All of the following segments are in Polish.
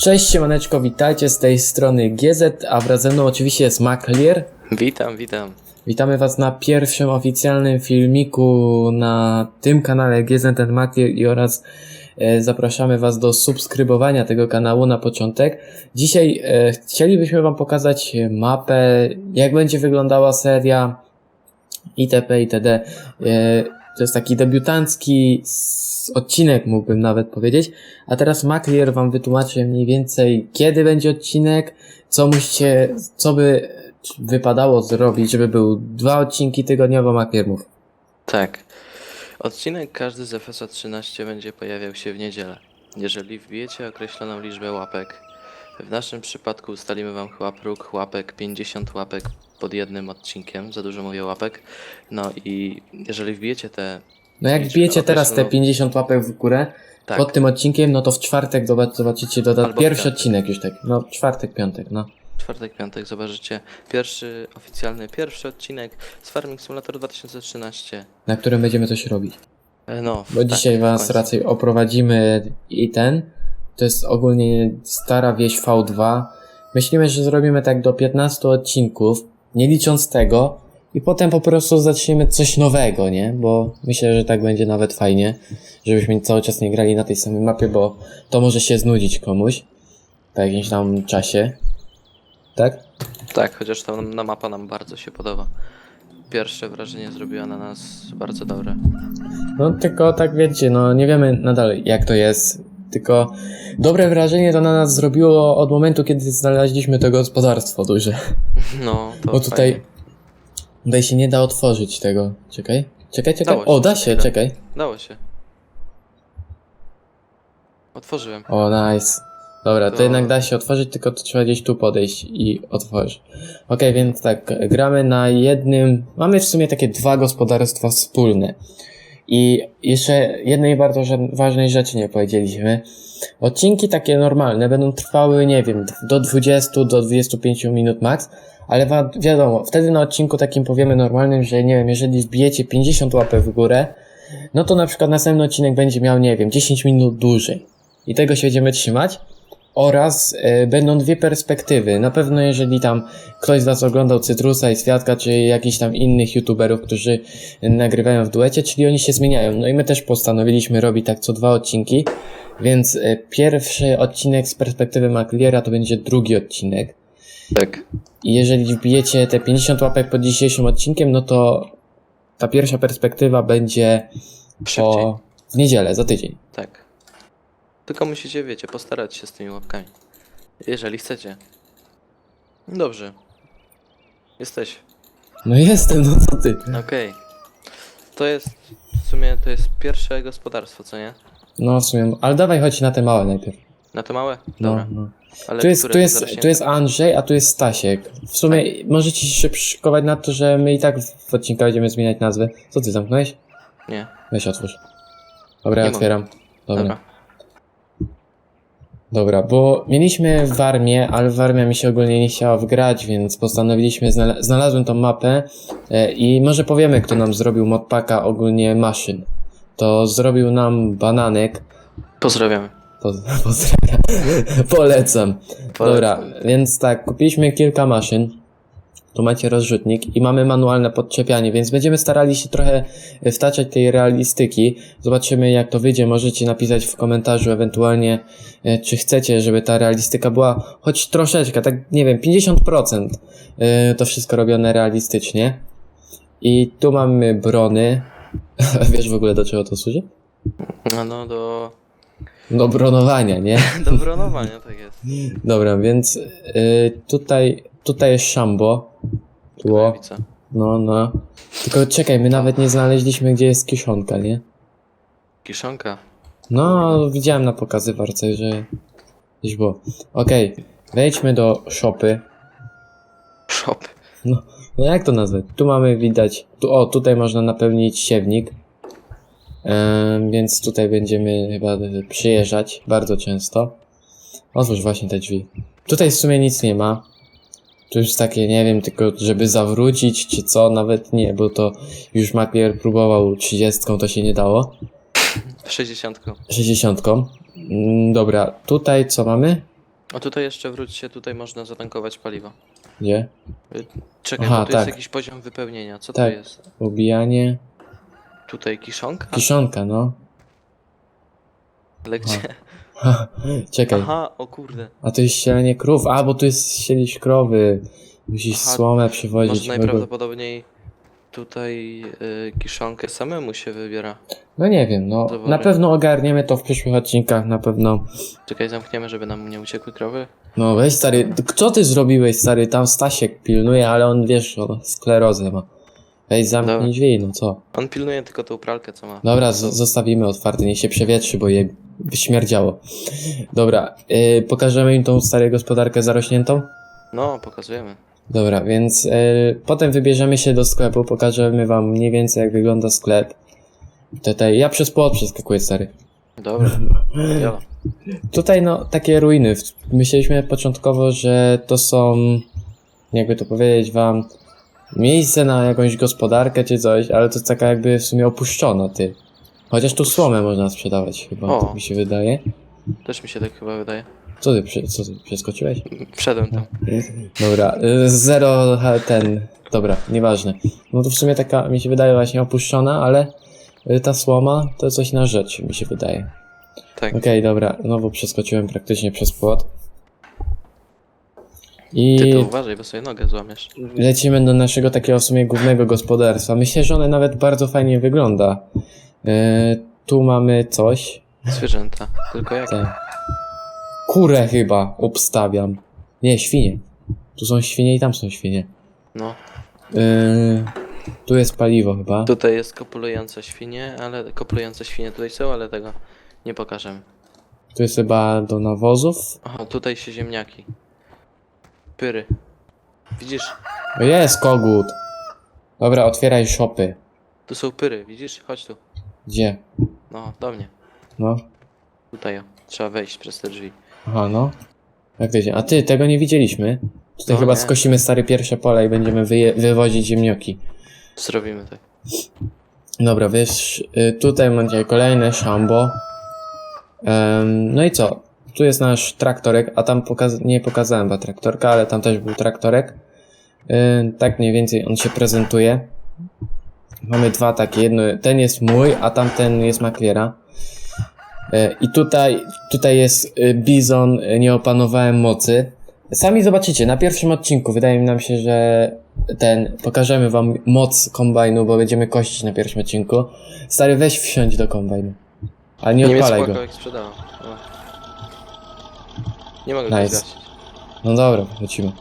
Cześć siemaneczko, witajcie z tej strony GZ, a wraz ze mną oczywiście jest Maclear. Witam, witam. Witamy was na pierwszym oficjalnym filmiku na tym kanale GZ Maclear i oraz e, zapraszamy was do subskrybowania tego kanału na początek. Dzisiaj e, chcielibyśmy wam pokazać mapę, jak będzie wyglądała seria itp. itd. E, to jest taki debiutancki odcinek, mógłbym nawet powiedzieć. A teraz Maclear wam wytłumaczy mniej więcej, kiedy będzie odcinek, co musicie, co by wypadało zrobić, żeby był dwa odcinki tygodniowo Maclear mów. Tak. Odcinek każdy z FSA 13 będzie pojawiał się w niedzielę. Jeżeli wbijecie określoną liczbę łapek, w naszym przypadku ustalimy wam chyba próg łapek 50 łapek pod jednym odcinkiem, za dużo mówię łapek. No i jeżeli wbijecie te. No jak wbijecie teraz te określoną- 50 łapek w górę Tak, pod tym odcinkiem, no to w czwartek zobac- zobaczycie doda- Albo w pierwszy piątek. odcinek już tak. No czwartek, piątek, no. czwartek, piątek zobaczycie pierwszy oficjalny, pierwszy odcinek z Farming Simulator 2013. Na którym będziemy coś robić. E, No, Bo tak, dzisiaj w was końcu. raczej oprowadzimy i ten. To jest ogólnie stara wieś V2. Myślimy, że zrobimy tak do 15 odcinków, nie licząc tego. I potem po prostu zaczniemy coś nowego, nie? Bo myślę, że tak będzie nawet fajnie, żebyśmy cały czas nie grali na tej samej mapie, bo to może się znudzić komuś po jakimś tam czasie. Tak? Tak, chociaż ta na mapa nam bardzo się podoba. Pierwsze wrażenie zrobiła na nas bardzo dobre. No tylko tak wiecie, no nie wiemy nadal jak to jest. Tylko dobre wrażenie to na nas zrobiło od momentu, kiedy znaleźliśmy to gospodarstwo duże. No, to Bo tutaj, fajnie. tutaj się nie da otworzyć tego. Czekaj. Czekaj, czekaj. Dało. O, da się, Da. czekaj. Dało się. Otworzyłem. O, nice. Dobra, to To- jednak da się otworzyć, tylko to trzeba gdzieś tu podejść i otworzyć. Okej, więc tak, gramy na jednym. Mamy w sumie takie dwa gospodarstwa wspólne. I jeszcze jednej bardzo ważnej rzeczy nie powiedzieliśmy. Odcinki takie normalne będą trwały, nie wiem, do 20 do 25 minut max, ale wiadomo, wtedy na odcinku takim powiemy normalnym, że nie wiem, jeżeli wbijecie 50 łapek w górę, no to na przykład następny odcinek będzie miał, nie wiem, 10 minut dłużej. I tego się będziemy trzymać. Oraz y, będą dwie perspektywy. Na pewno jeżeli tam ktoś z Was oglądał Cytrusa i Świadka, czy jakichś tam innych youtuberów, którzy nagrywają w duecie, czyli oni się zmieniają. No i my też postanowiliśmy robić tak co dwa odcinki. Więc y, pierwszy odcinek z perspektywy Macliera to będzie drugi odcinek. Tak. I jeżeli wbijecie te 50 łapek pod dzisiejszym odcinkiem, no to ta pierwsza perspektywa będzie Szybciej. po, w niedzielę, za tydzień. Tak. Tylko musicie, wiecie, postarać się z tymi łapkami. Jeżeli chcecie. Dobrze. Jesteś. No jestem, no co ty? Okej. To jest, w sumie to jest pierwsze gospodarstwo, co nie? No w sumie, ale dawaj chodź na te małe najpierw. Na te małe? No, Dobra. no. Ale Tu jest, które tu, jest, zarośnie? tu jest Andrzej, a tu jest Stasiek. W sumie możecie się przyszykować na to, że my i tak w odcinkach będziemy zmieniać nazwy. Co ty zamknąłeś? Nie. Weź otwórz. Dobra, ja Nie otwieram. Dobra. Dobra. Dobra, bo mieliśmy w armię, ale w armia mi się ogólnie nie chciała wgrać, więc postanowiliśmy, znala- znalazłem tą mapę e, i może powiemy, kto nam zrobił modpaka ogólnie maszyn. To zrobił nam bananek. Pozdrawiamy. Po, pozdrawiam. Polecam. Dobra, Polecam. więc tak, kupiliśmy kilka maszyn. Tu macie rozrzutnik i mamy manualne podczepianie, więc będziemy starali się trochę wtaczać tej realistyki. Zobaczymy jak to wyjdzie. Możecie napisać w komentarzu ewentualnie, e, czy chcecie, żeby ta realistyka była choć troszeczkę, tak nie wiem, 50% e, to wszystko robione realistycznie. I tu mamy brony. Wiesz w ogóle do czego to służy? No, no do, Do bronowania, nie? do bronowania, tak jest. Dobra, więc y, tutaj, tutaj jest szambo. Tło. No, no. Tylko czekaj, my nawet nie znaleźliśmy, gdzie jest kiszonka, nie? Kiszonka. No, widziałem na pokazywarce, że gdzieś było. Okej, wejdźmy do shopy. Shop. No jak to nazwać? Tu mamy widać, tu, o, tutaj można napełnić siewnik. Em, więc tutaj będziemy chyba przyjeżdżać bardzo często. Otwórz właśnie te drzwi. Tutaj w sumie nic nie ma. Tu już takie, nie wiem, tylko żeby zawrócić, czy co, nawet nie, bo to już Maclear próbował 30, to się nie dało. 60. 60. Mm, Dobra, tutaj co mamy? A tutaj jeszcze wróćcie, tutaj można zatankować paliwo. Gdzie? Czekaj, Aha, bo tu tak. jest jakiś poziom wypełnienia. Co Tak. to jest? Ubijanie. Tutaj kiszonka? Kiszonka, no. Ale gdzie? Czekaj. Aha, o kurde. A to jest ścielenie krów. A, bo tu jest sielić krowy. Musisz Aha, słomę przywozić. Może najprawdopodobniej tutaj y, kiszonkę samemu się wybiera. No nie wiem, no. Na pewno ogarniemy to w przyszłych odcinkach, na pewno. Czekaj, zamkniemy, żeby nam nie uciekły krowy. No weź stary, co ty zrobiłeś stary? Tam Stasiek pilnuje, ale on wiesz, on sklerozę ma. Weź zamknij Dobra. drzwi, no co? On pilnuje tylko tą pralkę, co ma. Dobra, z- zostawimy otwarte, niech się przewietrzy, bo je śmierdziało. Dobra, yy, pokażemy im tą stary gospodarkę zarośniętą? No, pokazujemy. Dobra, więc yy, potem wybierzemy się do sklepu, pokażemy wam mniej więcej jak wygląda sklep. Tutaj, ja przez płot przeskakuję stary. Dobra. Tutaj no, takie ruiny. W- Myśleliśmy początkowo, że to są, jakby to powiedzieć wam, miejsce na jakąś gospodarkę czy coś, ale to jest taka jakby w sumie opuszczona, ty. Chociaż tu słomę można sprzedawać chyba, O. tak mi się wydaje. Też mi się tak chyba wydaje. Co ty, prze- co ty, przeskoczyłeś? Wszedłem tam. Dobra, y, zero ha, ten, dobra, nieważne. No to w sumie taka mi się wydaje właśnie opuszczona, ale y, ta słoma to coś na rzecz, mi się wydaje. Tak. Okej, dobra, znowu przeskoczyłem praktycznie przez płot. Ty I to uważaj, bo sobie nogę złamiesz. lecimy do naszego takiego w sumie głównego gospodarstwa. Myślę, że one nawet bardzo fajnie wygląda. E, tu mamy coś. Zwierzęta. Tylko jak? Tak. Kurę chyba obstawiam. Nie, świnie. Tu są świnie i tam są świnie. No. E, tu jest paliwo chyba. Tutaj jest kopulujące świnie, ale kopulujące świnie tutaj są, ale tego nie pokażemy. Tu jest chyba do nawozów. Aha, tutaj się ziemniaki. Pyry. Widzisz? O, jest kogut. Dobra, otwieraj shopy. Tu są pyry, widzisz? Chodź tu. Gdzie? No, do mnie. No. Tutaj o. Trzeba wejść przez te drzwi. Aha, no. Jak to się? A ty, tego nie widzieliśmy. Tutaj No chyba nie. skosimy stare pierwsze pole i będziemy wyje- wywozić ziemnioki. Zrobimy tak. Dobra, wiesz, y, tutaj macie kolejne szambo. Em, no i co? Tu jest nasz traktorek, a tam nie pokazałem chyba traktorka, ale tam też był traktorek. Y, tak mniej więcej on się prezentuje. Mamy dwa takie, jedno, ten jest mój, a tamten jest Makliera. Y, I tutaj, tutaj jest y, Bizon, y, nie opanowałem mocy. Sami zobaczycie, na pierwszym odcinku wydaje nam się, że ten, pokażemy wam moc kombajnu, bo będziemy kościć na pierwszym odcinku. Stary, weź wsiądź do kombajnu. Ale nie Nie odpalaj go. Nie mogę go Nice. zgasić. No dobra, lecimy.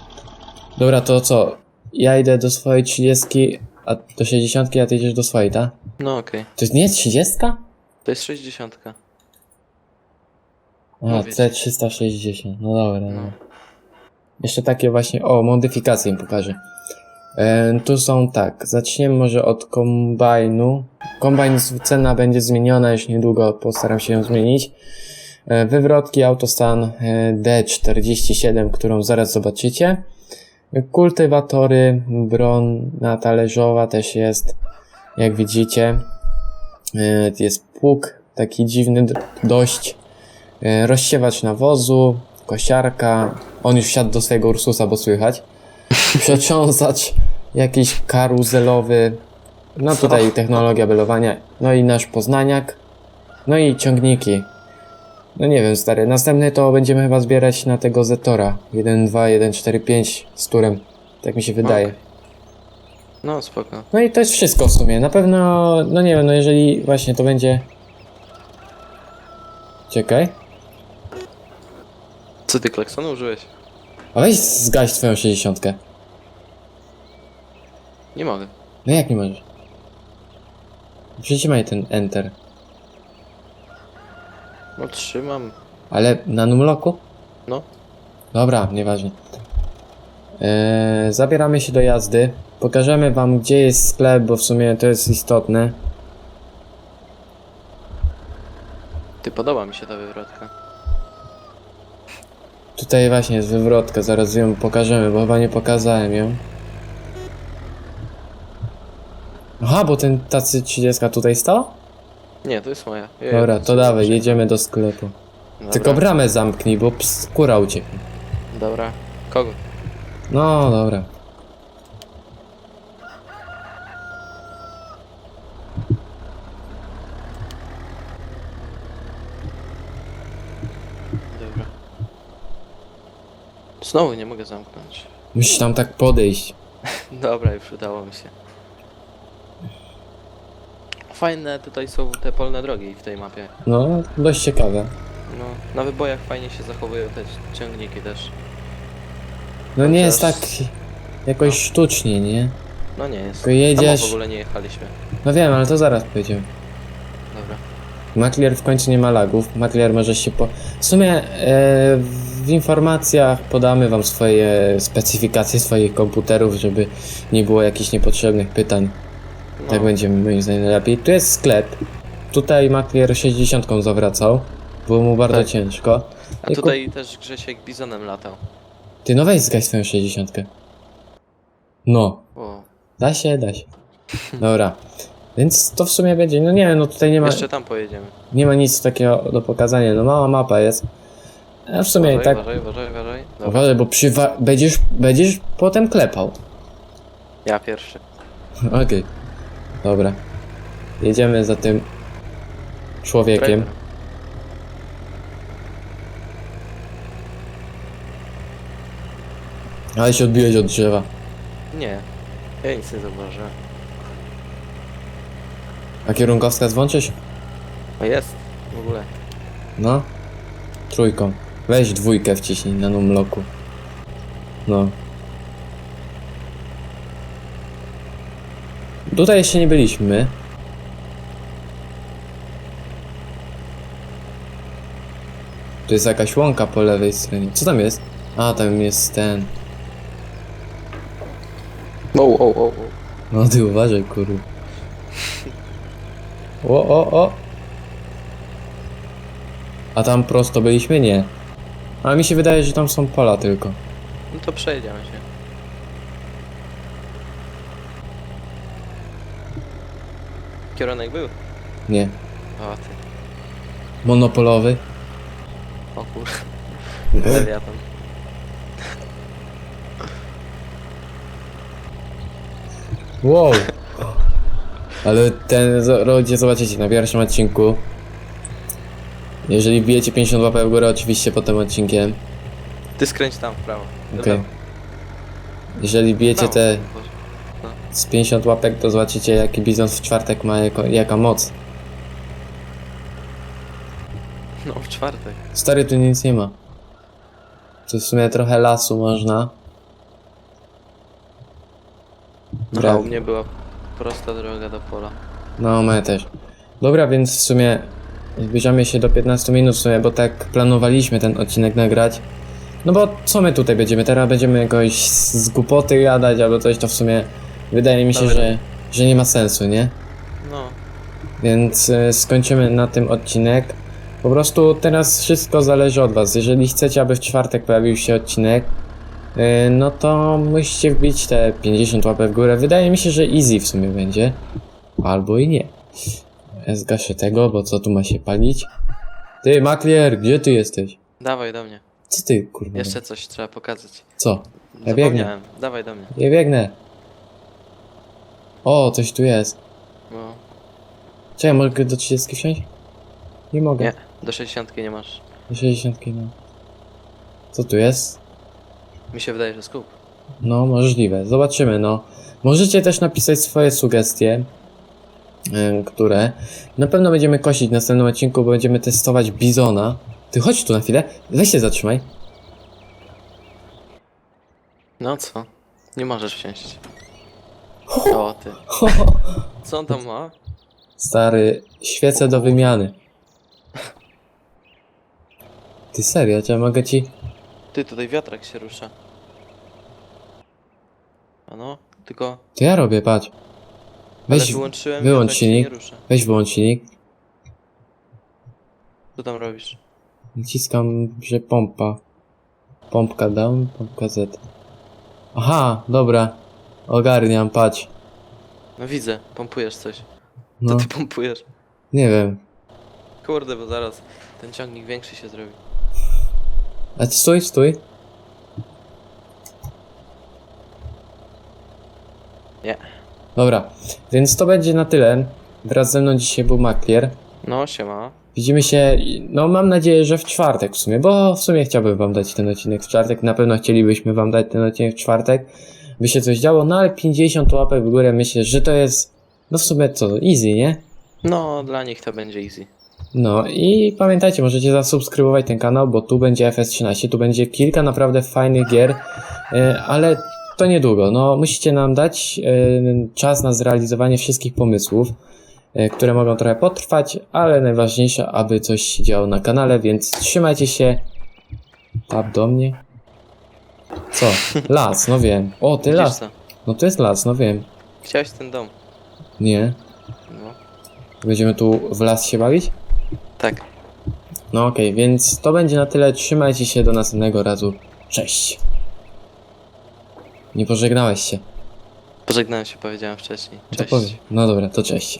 Dobra, to co? Ja idę do swojej 30, a do 60, a ty idziesz do swojej, tak? No okej. To jest nie jest 30? To jest 60. A, Mówię ci. C360, no dobra, No. no. Jeszcze takie właśnie, o, modyfikacje im pokażę. E, tu są tak, zaczniemy może od kombajnu. Kombajn, z- cena będzie zmieniona, już niedługo postaram się ją zmienić. E, wywrotki, autostan e, D47, którą zaraz zobaczycie. Kultywatory, brona talerzowa też jest, jak widzicie. E, jest pług, taki dziwny dość. Rozsiewacz nawozu, kosiarka. On już wsiadł do swojego Ursusa, bo słychać. Przetrząsacz jakiś karuzelowy. No tutaj technologia belowania. No i nasz poznaniak. No i ciągniki. No nie wiem, stary. Następny to będziemy chyba zbierać na tego Zetora. 1, 2, 1, 4, 5 z turem. Tak mi się wydaje. Okej. No spoko. No i to jest wszystko w sumie. Na pewno, no nie wiem, no jeżeli właśnie to będzie... Czekaj. Co ty klaksonu użyłeś? A weź zgaś twoją 60. Nie mogę. No jak nie możesz? Przytrzymaj ten Enter. No trzymam. Ale na numloku? No. Dobra, nieważne. Eee, zabieramy się do jazdy. Pokażemy wam gdzie jest sklep, bo w sumie to jest istotne. Ty podoba mi się ta wywrotka. Tutaj właśnie jest wywrotka, zaraz ją pokażemy, bo chyba nie pokazałem ją. Aha, bo ten tacy 30 tutaj stał? Nie, to jest moja. Ja Dobra, to dawaj, jedziemy do sklepu. Dobra. Tylko bramę zamknij, bo ps, kura ucieknie. Dobra. Kogo? No, dobra. Dobra. Znowu nie mogę zamknąć. Musisz tam tak podejść. Dobra, już udało mi się. Fajne tutaj są te polne drogi w tej mapie. No, dość ciekawe. No, na wybojach fajnie się zachowują te ciągniki też. No nie jest tak Chociaż- jakoś sztucznie, nie? No nie jest. Tylko jedziesz- Tam w ogóle nie jechaliśmy. No wiem, ale to zaraz pojedziemy. Dobra. Maclear w końcu nie ma lagów. Maclear może się po... W sumie e, w informacjach podamy wam swoje specyfikacje swoich komputerów, żeby nie było jakichś niepotrzebnych pytań. Tak będzie moim zdaniem najlepiej. Tu jest sklep. Tutaj Maclear 60 zawracał. Było mu bardzo Tak. ciężko. A tutaj też Grzesiek bizonem latał. Ty no weź zgaś swoją 60. No. O, Da się, da się. Dobra. Więc to w sumie będzie, no nie, no tutaj nie ma, jeszcze tam pojedziemy. nie ma nic takiego do pokazania, no mała mapa jest. A w sumie i Uważaj, tak, uważaj, uważaj, uważaj. Dobra. uważaj, bo przywa- będziesz, będziesz potem klepał. Ja pierwszy. Okej. Dobra. Jedziemy za tym człowiekiem. Ale się odbiłeś od drzewa. Nie. Ja nic nie zauważyłem. A kierunkowskaz włączysz? O jest. W ogóle. No. Trójką. Weź dwójkę wciśnij na numloku. No. Tutaj jeszcze nie byliśmy. Tu jest jakaś łąka po lewej stronie. Co tam jest? A, tam jest ten. O, o, o, o. No ty uważaj, kurwa. O, o, o. A tam prosto byliśmy? Nie. Ale mi się wydaje, że tam są pola tylko. No to przejedziemy się. Kierunek był? Nie. O ty. Monopolowy? O kur... Lewiatan. Wow. Ale ten, z- ludzie zobaczycie na pierwszym odcinku. Jeżeli wbijecie 50 łapek w górę, oczywiście po tym odcinkiem. Ty skręć tam w prawo. Okej. Jeżeli wbijecie te. Z 50 łapek, to zobaczycie jaki bizon w czwartek ma jako, jaka moc. No w czwartek. Stary, tu nic nie ma. Tu w sumie trochę lasu można. No, Bra- u mnie była prosta droga do pola. No, my też. Dobra, więc w sumie zbliżamy się do 15 minut w sumie, bo tak planowaliśmy ten odcinek nagrać. No bo co my tutaj będziemy? Teraz będziemy jakoś z z głupoty gadać albo coś, to w sumie wydaje mi się, Dobra. że, że nie ma sensu, nie? No. Więc e, skończymy na tym odcinek. Po prostu teraz wszystko zależy od Was. Jeżeli chcecie, aby w czwartek pojawił się odcinek, e, no to musicie wbić te 50 łapek w górę. Wydaje mi się, że easy w sumie będzie. Albo i nie. Ja zgaszę tego, bo co tu ma się palić? Ty, Maklier, gdzie ty jesteś? Dawaj do mnie. Co ty, kurwa? Jeszcze coś trzeba pokazać. Co? Ja biegnę. Zapomniałem. Dawaj do mnie. Ja biegnę. O, coś tu jest. Bo... Czy ja mogę do 30 wsiąść? Nie mogę. Nie, do 60 nie masz. Do 60 no. Co tu jest? Mi się wydaje, że skup. No, możliwe. Zobaczymy, no. Możecie też napisać swoje sugestie, em, które na pewno będziemy kosić w następnym odcinku, bo będziemy testować bizona. Ty chodź tu na chwilę, weź się zatrzymaj. No co? Nie możesz wsiąść. O ty. Co on tam ma? Stary, świece do wymiany. Ty serio, ja mogę ci... Ty, tutaj wiatrak się rusza. A no, tylko... To ja robię, patrz. Ale Weź, wyłączyłem, wyłącz wiatrak się silnik. nie rusza. weź wyłącz silnik. Co tam robisz? Naciskam, że pompa. Pompka down, pompka Z. Aha, dobra. Ogarniam, patrz. No widzę, pompujesz coś. To No, ty pompujesz. nie wiem. kurde, bo zaraz ten ciągnik większy się zrobi. A stój, stój. Nie. Dobra, więc to będzie na tyle. Wraz ze mną dzisiaj był Maklier. No, siema. Widzimy się, no mam nadzieję, że w czwartek w sumie, bo w sumie chciałbym wam dać ten odcinek w czwartek, na pewno chcielibyśmy wam dać ten odcinek w czwartek, by się coś działo, no ale 50 łapek w górę myślę, że to jest, no w sumie co, easy, nie? No, dla nich to będzie easy. No i pamiętajcie, możecie zasubskrybować ten kanał, bo tu będzie FS13, tu będzie kilka naprawdę fajnych gier, e, ale to niedługo. No, musicie nam dać e, czas na zrealizowanie wszystkich pomysłów, e, które mogą trochę potrwać, ale najważniejsze, aby coś się działo na kanale, więc trzymajcie się. Tap do mnie. Co? Las, no wiem. O, ty Widzisz las. co? No to jest las, no wiem. Chciałeś ten dom. Nie. No, Będziemy tu w las się bawić? tak. No okej, więc to będzie na tyle. Trzymajcie się do następnego razu. Cześć. Nie pożegnałeś się. Pożegnałem się, powiedziałem wcześniej. To Cześć. No dobra, to cześć.